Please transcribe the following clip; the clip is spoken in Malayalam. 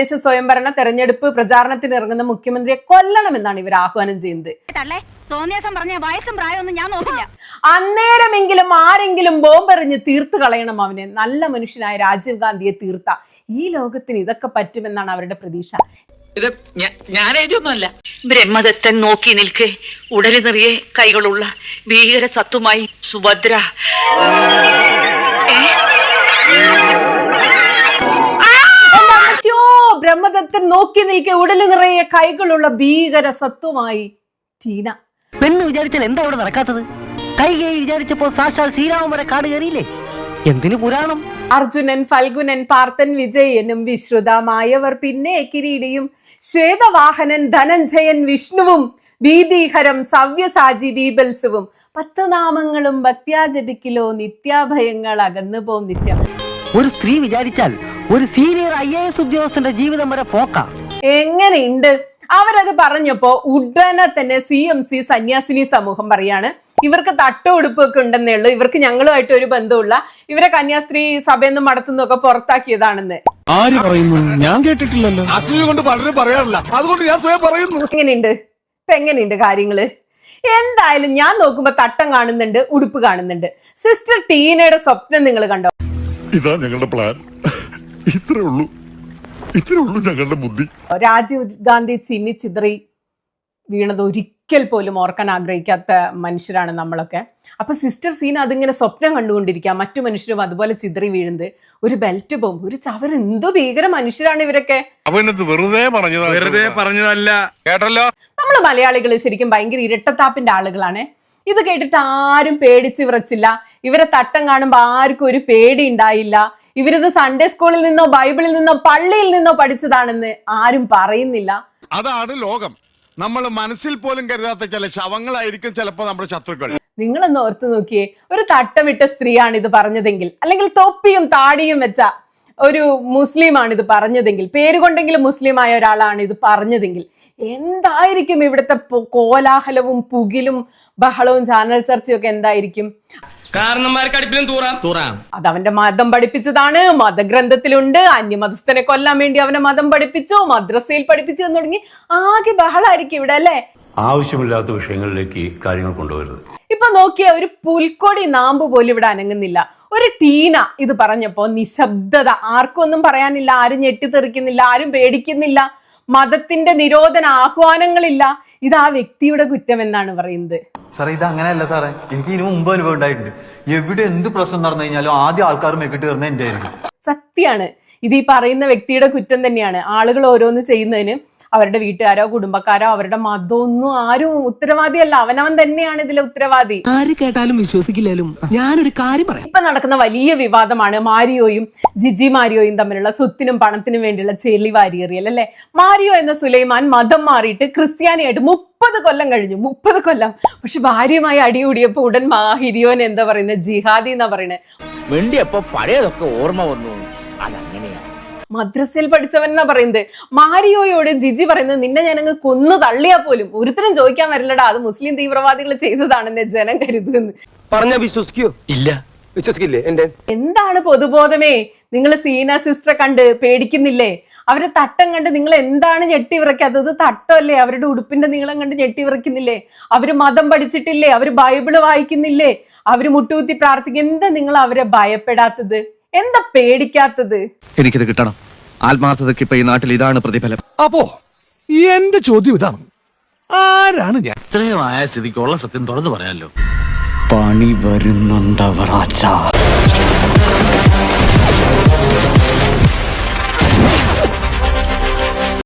തദ്ദേശ സ്വയംഭരണ തെരഞ്ഞെടുപ്പ് പ്രചാരണത്തിന് ഇറങ്ങുന്ന മുഖ്യമന്ത്രിയെ കൊല്ലണമെന്നാണ് ഇവർ ആഹ്വാനം ചെയ്യുന്നത്. അന്നേരമെങ്കിലും ആരെങ്കിലും ബോംബെറിഞ്ഞ് തീർത്തു കളയണം അവനെ. നല്ല മനുഷ്യനായ രാജീവ് ഗാന്ധിയെ തീർത്ത. ഈ ലോകത്തിന് ഇതൊക്കെ പറ്റുമെന്നാണ് അവരുടെ പ്രതീക്ഷ. ഇത് ഞാൻ എഴുതിയൊന്നുമല്ല. ബ്രഹ്മദത്തൻ നോക്കി നിൽക്കെ. ഉടലി നിറയെ കൈകളുള്ള ഭീകര സത്വമായി സുഭദ്ര നോക്കി നിൽക്കെ ഉടൽ നിറയെ കൈകളുള്ള ഭീകര സത്വമായി ടീന പെണ്ണ് വിചാരിച്ചാൽ എന്താ ഇവിടെ നടക്കാത്തത്? കൈ കൈ വിചാരിച്ചപ്പോ സാക്ഷാൽ ശ്രീരാമൻ വരെ കാട് കയറിയില്ലേ? എന്തിനു പുരാണം? അർജുനൻ ഫൽഗുനൻ പാർത്ഥൻ വിജയനും വിശ്രുതമായവർ പിന്നെ കിരീടിയും ശ്വേതവാഹനൻ ധനഞ്ജയൻ വിഷ്ണുവും ഭീതിഹരം സവ്യസാജി ബീബൽസുവും. പത്ത് നാമങ്ങളും ഭക്ത്യാജപിക്കിലോ നിത്യാഭയങ്ങൾ അകന്നു പോം നിശ്യം. ഒരു സ്ത്രീ വിചാരിച്ചാൽ ഒരു സീനിയർ ഐ എ എസ് ഉദ്യോഗസ്ഥന്റെ ജീവിതം വരെ പോക്ക. എങ്ങനെയുണ്ട്? അവരത് പറഞ്ഞപ്പോ ഉടനെ തന്നെ സി എം സി സന്യാസിനി സമൂഹം പറയാണ് ഇവർക്ക് തട്ടുകൊടുപ്പൊക്കെ ഉണ്ടെന്നേ ഉള്ളൂ. ഇവർക്ക് ഞങ്ങളുമായിട്ട് ഒരു ബന്ധമുള്ള ഇവരെ കന്യാസ്ത്രീ സഭയിൽ നിന്നും മടത്തുനിന്നൊക്കെ പുറത്താക്കിയതാണെന്ന്. ആര് പറയുന്നു? ഞാൻ കേട്ടിട്ടില്ലല്ലോ. അസൂയ കൊണ്ട് പലരും പറയാറില്ല. അതുകൊണ്ട് ഞാൻ സ്വയം പറയുന്നു. എങ്ങനെയുണ്ട്? ഇപ്പൊ എങ്ങനെയുണ്ട് കാര്യങ്ങൾ? എന്തായാലും ഞാൻ നോക്കുമ്പോ തട്ടം കാണുന്നുണ്ട് ഉടുപ്പ് കാണുന്നുണ്ട്. സിസ്റ്റർ ടീനയുടെ സ്വപ്നം നിങ്ങൾ കണ്ടോ? ഇതാ ഞങ്ങളുടെ പ്ലാൻ. ഇത്രേ ഉള്ളൂ. ഇത്രേ ഉള്ളൂ ഞങ്ങളുടെ ബുദ്ധി. രാജീവ് ഗാന്ധി ചിന്നി ചിതറി വീണത് ഒരിക്കൽ പോലും ഓർക്കാൻ ആഗ്രഹിക്കാത്ത മനുഷ്യരാണ് നമ്മളൊക്കെ. അപ്പൊ സിസ്റ്റർ സീൻ അതിങ്ങനെ സ്വപ്നം കണ്ടുകൊണ്ടിരിക്കുക. മറ്റു മനുഷ്യരും അതുപോലെ ചിതറി വീഴുന്നത്. ഒരു ബെൽറ്റ് ബോംബ് ഒരു ചവർ എന്തോ ഭീകര മനുഷ്യരാണ് ഇവരൊക്കെ. വെറുതെ വെറുതെ പറഞ്ഞതല്ല. കേട്ടല്ലോ? നമ്മൾ മലയാളികൾ ശരിക്കും ഭയങ്കര ഇരട്ടത്താപ്പിന്റെ ആളുകളാണ്. ഇത് കേട്ടിട്ട് ആരും പേടിച്ച് വിറച്ചില്ല. ഇവരെ തട്ടം കാണുമ്പോൾ ആർക്കും ഒരു പേടി ഉണ്ടായില്ല. ഇവരിത് സൺഡേ സ്കൂളിൽ നിന്നോ ബൈബിളിൽ നിന്നോ പള്ളിയിൽ നിന്നോ പഠിച്ചതാണെന്ന് ആരും പറയുന്നില്ല. അതാണ് ലോകം. നമ്മൾ മനസ്സിൽ പോലും കരുതാത്ത ചില ശവങ്ങളായിരിക്കും ചിലപ്പോൾ നമ്മുടെ ശത്രുക്കൾ. നിങ്ങളൊന്ന് ഓർത്തു നോക്കിയേ ഒരു തട്ടമിട്ട സ്ത്രീയാണ് ഇത് പറഞ്ഞതെങ്കിൽ അല്ലെങ്കിൽ തൊപ്പിയും താടിയും വെച്ച ഒരു മുസ്ലിമാണ് ഇത് പറഞ്ഞതെങ്കിൽ പേരുകൊണ്ടെങ്കിലും മുസ്ലിമായ ഒരാളാണ് ഇത് പറഞ്ഞതെങ്കിൽ എന്തായിരിക്കും ഇവിടുത്തെ കോലാഹലവും പുകിലും ബഹളവും ചാനൽ ചർച്ചയും ഒക്കെ എന്തായിരിക്കും അത് അവന്റെ മതം പഠിപ്പിച്ചതാണ്. മതഗ്രന്ഥത്തിലുണ്ട്. അന്യമതസ്ഥനെ കൊല്ലാൻ വേണ്ടി അവനെ മതം പഠിപ്പിച്ചു. മദ്രസയിൽ പഠിപ്പിച്ചു എന്ന് തുടങ്ങി. ആകെ ബഹളായിരിക്കും ഇവിടെ അല്ലേ? ആവശ്യമില്ലാത്ത വിഷയങ്ങളിലേക്ക് കാര്യങ്ങൾ കൊണ്ടുവരുന്നത് ഇപ്പൊ നോക്കിയ ഒരു പുൽക്കൊടി നാമ്പ് പോലും ഇവിടെ അനങ്ങുന്നില്ല. ഒരു ടീന ഇത് പറഞ്ഞപ്പോ നിശബ്ദത. ആർക്കും ഒന്നും പറയാനില്ല ആരും ഞെട്ടിത്തെറിക്കുന്നില്ല ആരും പേടിക്കുന്നില്ല. മതത്തിന്റെ നിരോധന ആഹ്വാനങ്ങളില്ല. ഇത് ആ വ്യക്തിയുടെ കുറ്റം എന്നാണ് പറയുന്നത്. സാറേ ഇത് അങ്ങനെയല്ല സാറേ. എനിക്ക് ഇതിനു മുമ്പ് അനുഭവം ഉണ്ടായിട്ടുണ്ട്. എവിടെ എന്ത് പ്രശ്നം നടന്നു കഴിഞ്ഞാലും ആദ്യം ആൾക്കാർ മെക്കിട്ട് കയറുന്നത് എന്റെ ആയിരിക്കും. സത്യാണ്. ഇത് ഈ പറയുന്ന വ്യക്തിയുടെ കുറ്റം തന്നെയാണ്. ആളുകൾ ഓരോന്ന് ചെയ്യുന്നതിന് അവരുടെ വീട്ടുകാരോ കുടുംബക്കാരോ അവരുടെ മതമോ ഒന്നും ആരും ഉത്തരവാദിയല്ല. അവനവൻ തന്നെയാണ് ഇതിലെ ഉത്തരവാദി. ആര് കേട്ടാലും വിശ്വസിക്കില്ലാലും ഞാനൊരു കാര്യം പറയാം. ഇപ്പൊ നടക്കുന്ന വലിയ വിവാദമാണ് മാരിയോയും ജിജി മാരിയോയും തമ്മിലുള്ള സ്വത്തിനും പണത്തിനും വേണ്ടിയുള്ള ചെലി വാരിയേറിയൽ അല്ലെ? മാരിയോ എന്ന സുലൈമാൻ മതം മാറിയിട്ട് ക്രിസ്ത്യാനിയായിട്ട് മുപ്പത് കൊല്ലം കഴിഞ്ഞു മുപ്പത് കൊല്ലം. പക്ഷെ ഭാര്യയുമായി അടികൂടിയപ്പോ ഉടൻ മാഹിരിയോൻ എന്താ പറയുന്നത് ജിഹാദി എന്നാ പറയുന്നത് വേണ്ടിയപ്പോ പഴയതൊക്കെ ഓർമ്മ വന്നു. മദ്രസയിൽ പഠിച്ചവൻ എന്നാ പറയുന്നത്. മാരിയോയോട് ജിജി പറയുന്നത് നിന്നെ ഞാനങ്ങ് കൊന്നു തള്ളിയാ പോലും. ഒരുത്തരം ചോദിക്കാൻ വരില്ലടാ അത് മുസ്ലിം തീവ്രവാദികൾ ചെയ്തതാണെന്ന് ജനം കരുതുന്നു. പറഞ്ഞ വിശ്വസിക്കോ. ഇല്ല. വിശ്വസിക്കില്ലേ? എന്റെ. എന്താണ് പൊതുബോധമേ? നിങ്ങൾ സീന സിസ്റ്ററെ കണ്ട് പേടിക്കുന്നില്ലേ? അവരെ തട്ടം കണ്ട് നിങ്ങൾ എന്താണ് ഞെട്ടി വിറയ്ക്കാത്തത് തട്ടമല്ലേ? അവരുടെ ഉടുപ്പിന്റെ നീളം കണ്ട് ഞെട്ടി വിറയ്ക്കുന്നില്ലേ? അവർ മതം പഠിച്ചിട്ടില്ലേ? അവർ ബൈബിൾ വായിക്കുന്നില്ലേ? അവർ മുട്ടുകുത്തി പ്രാർത്ഥിക്കും എന്താ നിങ്ങൾ അവരെ ഭയപ്പെടാത്തത്? എന്താ പേടിക്കാത്തത്? എനിക്കിത് കിട്ടണം. ആത്മാർത്ഥതയ്ക്ക് ഇപ്പൊ ഈ നാട്ടിൽ ഇതാണ് പ്രതിഫലം. അപ്പോ എന്റെ ചോദ്യം ഇതാണ്. ആരാണ് ഞാൻ? ഇത്രയും ആയ സ്ഥിതിക്കുള്ള സത്യം തുറന്നു പറയാലോ. പണി വരുന്നുണ്ടവറാച്ച